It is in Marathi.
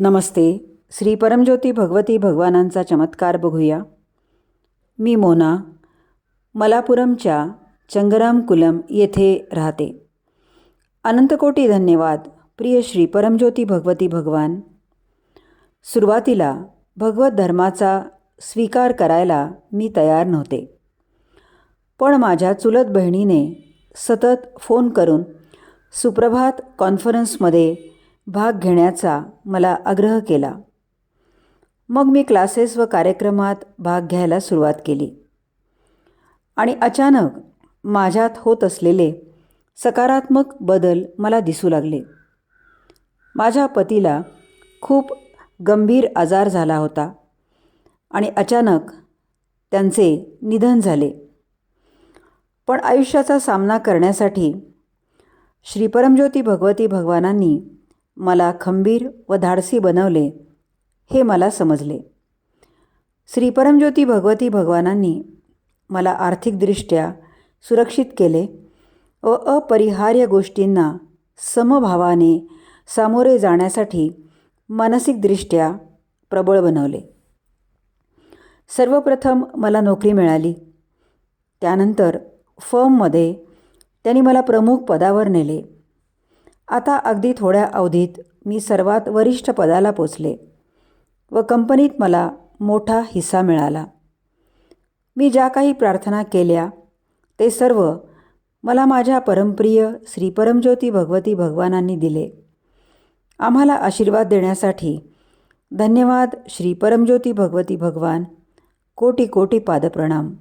नमस्ते. श्री परमज्योती भगवती भगवानांचा चमत्कार बघूया. मी मोना मलापुरमच्या चंगरामकुलम येथे राहते. अनंतकोटी धन्यवाद प्रिय श्री परमज्योती भगवती भगवान. सुरुवातीला भगवत धर्माचा स्वीकार करायला मी तयार नव्हते. पण माझ्या चुलत बहिणीने सतत फोन करून सुप्रभात कॉन्फरन्समध्ये भाग घेण्याचा मला आग्रह केला. मग मी क्लासेस व कार्यक्रमात भाग घ्यायला सुरुवात केली. आणि अचानक माझ्यात होत असलेले सकारात्मक बदल मला दिसू लागले. माझ्या पतीला खूप गंभीर आजार झाला होता आणि अचानक त्यांचे निधन झाले. पण आयुष्याचा सामना करण्यासाठी श्री परमज्योती भगवती भगवानांनी मला खंबीर व धाडसी बनवले हे मला समजले. श्री परमज्योती भगवती भगवानांनी मला आर्थिकदृष्ट्या सुरक्षित केले व अपरिहार्य गोष्टींना समभावाने सामोरे जाण्यासाठी मानसिकदृष्ट्या प्रबळ बनवले. सर्वप्रथम मला नोकरी मिळाली. त्यानंतर फर्ममध्ये त्यांनी मला प्रमुख पदावर नेले. आता अगदी थोड्या अवधीत मी सर्वात वरिष्ठ पदाला पोचले व कंपनीत मला मोठा हिस्सा मिळाला. मी ज्या काही प्रार्थना केल्या ते सर्व मला माझ्या परमप्रिय श्री परमज्योती भगवती भगवानांनी दिले. आम्हाला आशीर्वाद देण्यासाठी धन्यवाद श्री परमज्योती भगवती भगवान. कोटी कोटी पादप्रणाम.